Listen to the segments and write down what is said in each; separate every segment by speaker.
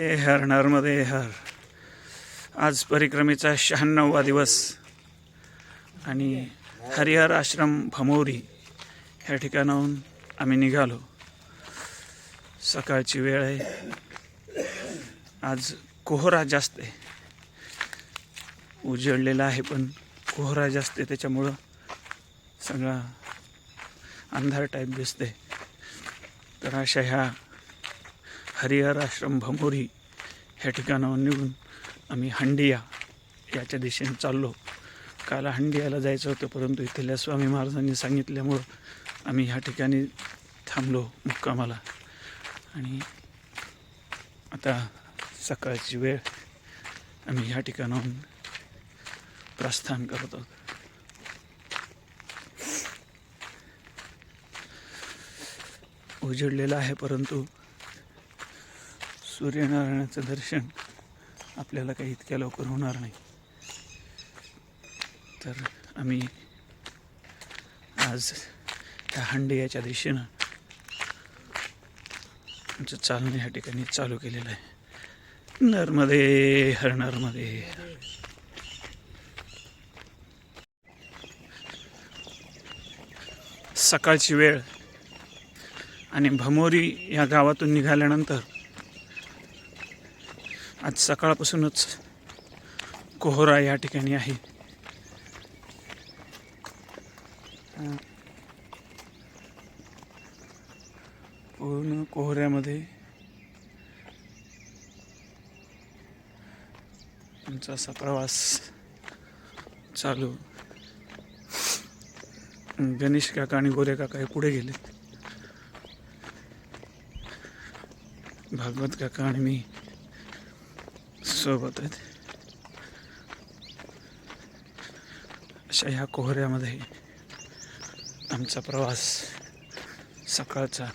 Speaker 1: हे हर नर्मदे हर. आज परिक्रमेचा शहाण्णववा दिवस आणि हरिहर आश्रम भमोरी ह्या ठिकाणाहून आम्ही निघालो. सकाळची वेळ आहे. आज कोहरा जास्त आहे. उजळलेला आहे पण कोहरा जास्त आहे. त्याच्यामुळं सगळा अंधार टाईप दिसते तर अशा ह्या हरिहर आश्रम भमोरी ह्या ठिकाणावर निघून आम्ही हंडिया याच्या दिशेने चाललो. काल हंडियाला जायचं होतं परंतु इथल्या स्वामी महाराजांनी सांगितल्यामुळं आम्ही ह्या ठिकाणी थांबलो मुक्कामाला. आणि आता सकाळची वेळ. आम्ही ह्या ठिकाणाहून प्रस्थान करत आहोत. उजडलेला आहे परंतु सूर्यनारायणाचं दर्शन आपल्याला काही इतक्या लवकर होणार नाही. तर आम्ही आज त्या हंडियाच्या दिशेनं आमचं चालणं ह्या ठिकाणी चालू केलेलं आहे. नर्मदे हर नर्मदे. सकाळची वेळ आणि भमोरी या गावातून निघाल्यानंतर आज सकाळपासूनच कोहरा या ठिकाणी आहे. पूर्ण कोहऱ्यामध्ये आमचा असा प्रवास चालू. गणेश काका आणि गोरे काका हे पुढे गेले. भागवत काका आणि मी सोबत आहेत. अशा ह्या कोहऱ्यामध्ये आमचा प्रवास सकाळचा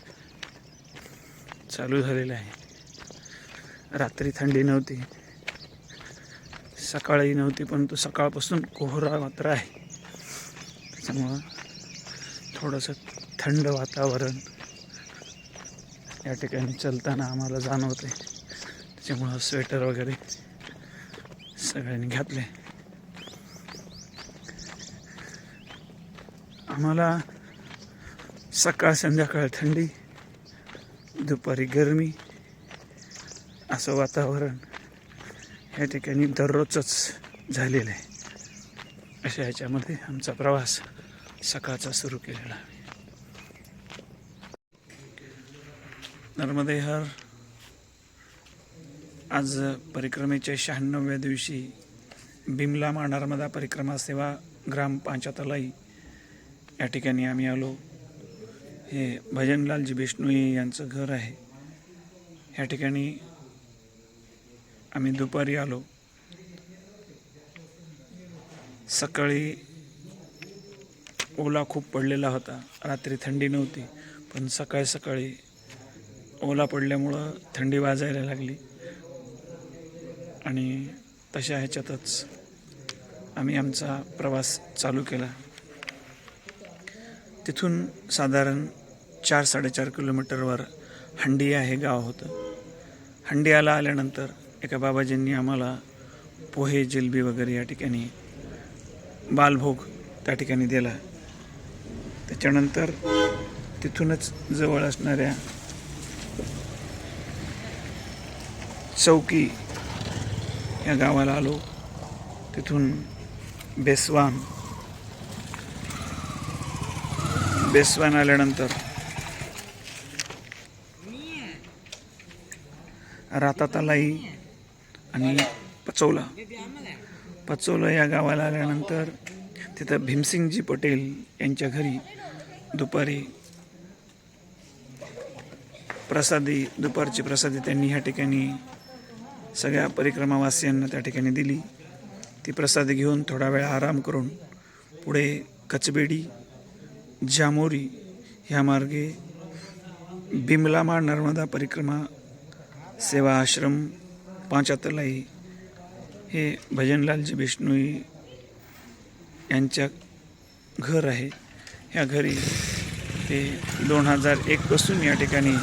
Speaker 1: चालू झालेला आहे. रात्री थंडी नव्हती. सकाळी नव्हती परंतु सकाळपासून कोहरा मात्र आहे. त्याच्यामुळं थोडंसं थंड वातावरण या ठिकाणी चलताना आम्हाला जाणवते त्याच्यामुळं स्वेटर वगैरे सगळ्यांनी घातले. आम्हाला सकाळ संध्याकाळ थंडी दुपारी गरमी असं वातावरण या ठिकाणी दररोजच झालेलं आहे. अशा ह्याच्यामध्ये आमचा प्रवास सकाळचा सुरू केलेला नर्मदेहर आज परिक्रमेच्या शहाण्णव्या दिवशी बिमलामा नर्मदा परिक्रमा सेवा ग्राम पांचातलाई या ठिकाणी आम्ही आलो. हे भजनलालजी बिष्णोई यांचं घर आहे. या ठिकाणी आम्ही दुपारी आलो. सकाळी ओला खूप पडलेला होता. रात्री थंडी नव्हती पण सकाळी सकाळी ओला पडल्यामुळं थंडी वाजायला लागली. आणि तशा ह्याच्यातच आम्ही आमचा प्रवास चालू केला. तिथून साधारण चार साडेचार किलोमीटरवर हंडिया हे गाव होतं. हंडियाला आल्यानंतर एका बाबाजींनी आम्हाला पोहे जिलबी वगैरे या ठिकाणी बालभोग त्या ठिकाणी दिला. त्याच्यानंतर तिथूनच जवळ असणाऱ्या चौकी या गावाला आलो. तिथून बेसवान. बेसवान आल्यानंतर रातातालाई आणि पचवला पचौला या गावाला आल्यानंतर तिथं भीमसिंगजी पटेल यांच्या घरी दुपारी प्रसादी दुपारची प्रसादी त्यांनी ह्या ठिकाणी सगळ्या परिक्रमावासियांना त्या ठिकाणी दिली. ती प्रसाद घेऊन थोडा वेळ आराम करून पुढे कचबेडी जामोरी ह्या मार्गे बिमलामा नर्मदा परिक्रमा सेवा आश्रम पाचातलाई हे भजनलालजी बिष्णोई यांच्या घर आहे. ह्या घरी ते दोन हजार एकपासून या ठिकाणी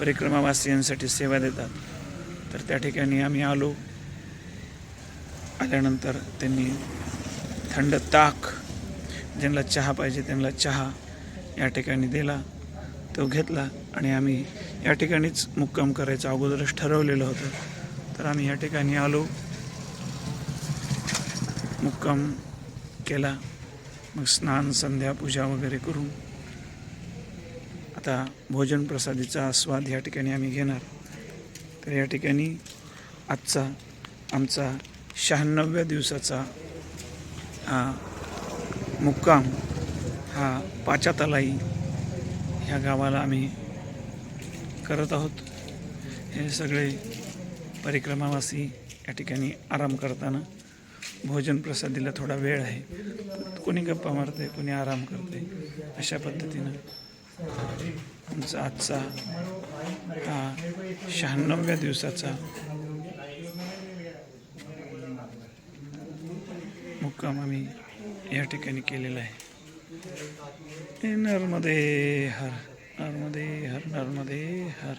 Speaker 1: परिक्रमावासियांसाठी सेवा देतात. तर त्या ठिकाणी आम्ही आलो. आल्यानंतर त्यांनी थंड ताक ज्यांना चहा पाहिजे त्यांना चहा या ठिकाणी दिला तो घेतला आणि आम्ही या ठिकाणीच मुक्काम करायचं अगोदरच ठरवलेलं होतं. तर आम्ही या ठिकाणी आलो मुक्काम केला मग स्नान संध्या पूजा वगैरे करून. आता भोजन प्रसादीचा आस्वाद या ठिकाणी आम्ही घेणार. तर या ठिकाणी आजचा आमचा शहाण्णव्या दिवसाचा हा मुक्काम हा पाचातलाई ह्या गावाला आम्ही करत आहोत. हे सगळे परिक्रमावासी या ठिकाणी आराम करताना भोजन प्रसादीला थोडा वेळ आहे. कोणी गप्पा मारते कोणी आराम करते अशा पद्धतीनं आमचा आजचा हा शहाण्णव्या दिवसाचा मुक्काम आम्ही या ठिकाणी केलेला आहे. नर्मदे हर नर्मदे हर नर्मदे हर.